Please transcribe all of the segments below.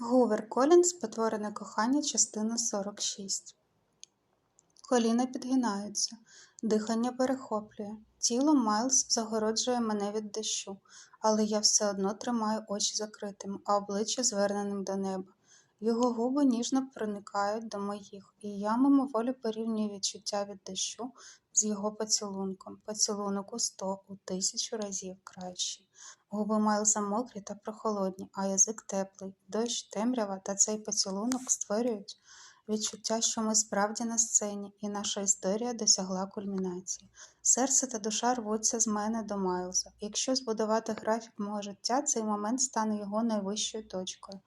Гувер Колінс Потворене кохання, частина 46. Коліна підгинаються, дихання перехоплює. Тіло Майлз загороджує мене від дощу, але я все одно тримаю очі закритими, а обличчя зверненим до неба. Його губи ніжно проникають до моїх, і я мимоволі порівнюю відчуття від дощу з його поцілунком. Поцілунок у сто, у тисячу разів кращий. Губи Майлза мокрі та прохолодні, а язик теплий. Дощ, темрява та цей поцілунок створюють відчуття, що ми справді на сцені, і наша історія досягла кульмінації. Серце та душа рвуться з мене до Майлза. Якщо збудувати графік мого життя, цей момент стане його найвищою точкою.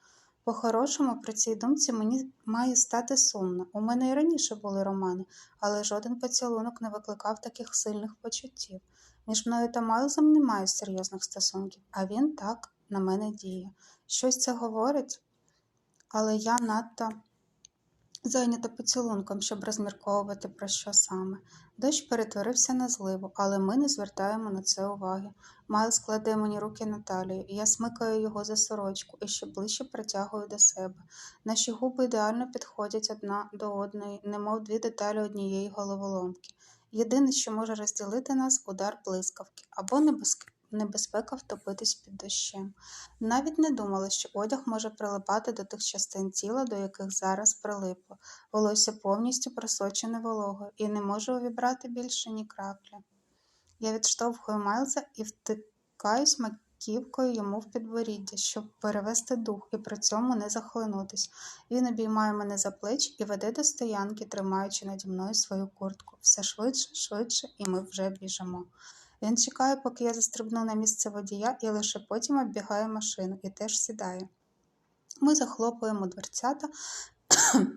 По-хорошому, при цій думці мені має стати сумно. У мене і раніше були романи, але жоден поцілунок не викликав таких сильних почуттів. Між мною та Майлзом немає серйозних стосунків, а він так на мене діє. Щось це говорить, але я надто зайнята поцілунком, щоб розмірковувати про що саме. Дощ перетворився на зливу, але ми не звертаємо на це уваги. Майлз кладе мені руки на талію, і я смикаю його за сорочку і ще ближче притягую до себе. Наші губи ідеально підходять одна до одної, немов дві деталі однієї головоломки. Єдине, що може розділити нас удар блискавки або небезпека втопитись під дощем. Навіть не думала, що одяг може прилипати до тих частин тіла, до яких зараз прилипло. Волосся повністю просочене вологою і не можу увібрати більше ні краплі. Я відштовхую Майлза і втикаюсь маківкою йому в підборіддя, щоб перевести дух і при цьому не захлинутись. Він обіймає мене за плеч і веде до стоянки, тримаючи наді мною свою куртку. Все швидше, швидше, і ми вже біжимо. Він чекає, поки я застрибну на місце водія, і лише потім оббігає машину і теж сідає. Ми захлопуємо дверцята.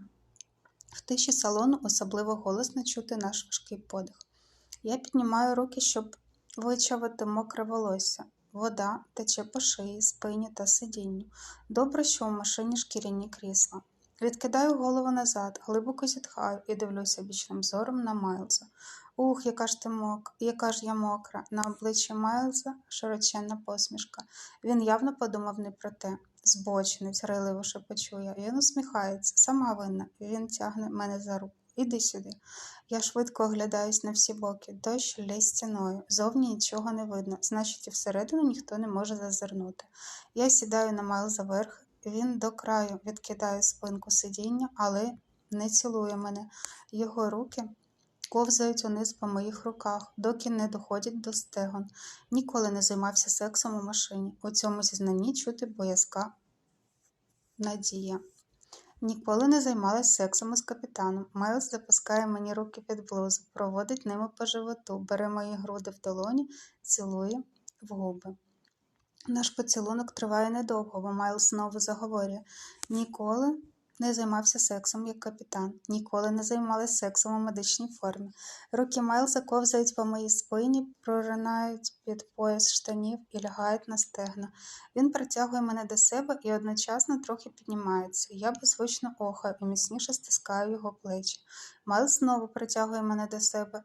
В тиші салону особливо голосно чути наш важкий подих. Я піднімаю руки, щоб вичавити мокре волосся. Вода тече по шиї, спині та сидінню. Добре, що у машині шкіряні крісла. Відкидаю голову назад, глибоко зітхаю і дивлюся бічним зором на Майлза. Ух, яка ж ти мок, яка ж я мокра. На обличчі Майлза широченна посмішка. Він явно подумав не про те. Збочинець, грайливо шепочує. Він усміхається, сама винна. Він тягне мене за руку. Іди сюди. Я швидко оглядаюсь на всі боки. Дощ лє стіною. Зовні нічого не видно, значить, і всередину ніхто не може зазирнути. Я сідаю на Майлза верх, він до краю відкидає спинку сидіння, але не цілує мене. Його руки ковзають униз по моїх руках, доки не доходять до стегон. Ніколи не займався сексом у машині. У цьому зізнанні чути боязка надія. Ніколи не займалась сексом із капітаном. Майлз запускає мені руки під блузу, проводить ними по животу, бере мої груди в долоні, цілує в губи. Наш поцілунок триває недовго, бо Майлз знову заговорює ніколи не займався сексом як капітан, ніколи не займалася сексом у медичній формі. Руки Майлза ковзають по моїй спині, проринають під пояс штанів і лягають на стегна. Він притягує мене до себе і одночасно трохи піднімається. Я беззвучно охаю і міцніше стискаю його плечі. Майлз знову притягує мене до себе,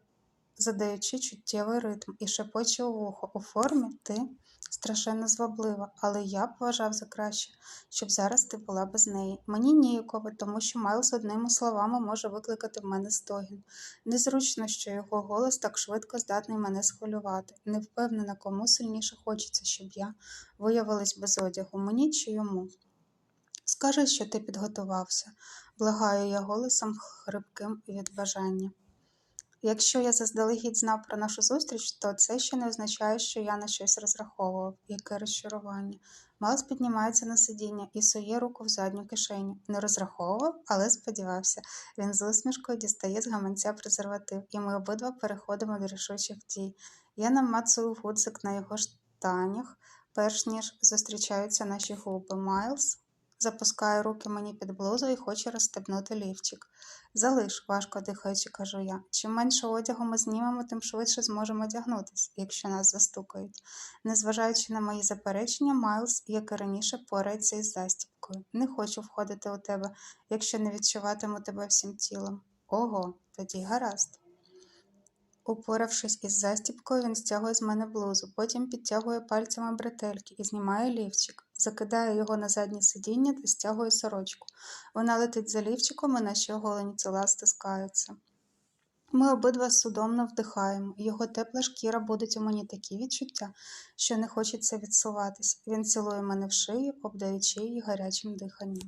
задаючи чуттєвий ритм і шепоче у вухо у формі ти страшенно зваблива, але я б вважав за краще, щоб зараз ти була без неї. Мені ніяково, тому що Майлз одними словами може викликати в мене стогін. Незручно, що його голос так швидко здатний мене схвилювати. Не впевнена, кому сильніше хочеться, щоб я виявилась без одягу, мені чи йому. Скажи, що ти підготувався, благаю я голосом хрипким від бажання. Якщо я заздалегідь знав про нашу зустріч, то це ще не означає, що я на щось розраховував, яке розчарування. Майлз піднімається на сидіння і сує руку в задню кишеню. Не розраховував, але сподівався. Він з усмішкою дістає з гаманця презерватив, і ми обидва переходимо до рішучих дій. Я намацую гудзик на його штанях, перш ніж зустрічаються наші губи. Майлз запускає руки мені під блузу і хоче розстебнути лівчик. Залиш, важко дихаючи, кажу я. Чим менше одягу ми знімемо, тим швидше зможемо одягнутися, якщо нас застукають. Незважаючи на мої заперечення, Майлз, як і раніше, порається із застібкою. Не хочу входити у тебе, якщо не відчуватиму тебе всім тілом. Ого, тоді гаразд. Упоравшись із застібкою, він стягує з мене блузу, потім підтягує пальцями бретельки і знімає лівчик. Закидає його на заднє сидіння та стягує сорочку. Вона летить за лівчиком, і наші оголені тіла стискаються. Ми обидва судомно вдихаємо, його тепла шкіра будуть у мені такі відчуття, що не хочеться відсуватись. Він цілує мене в шию, обдаючи її гарячим диханням.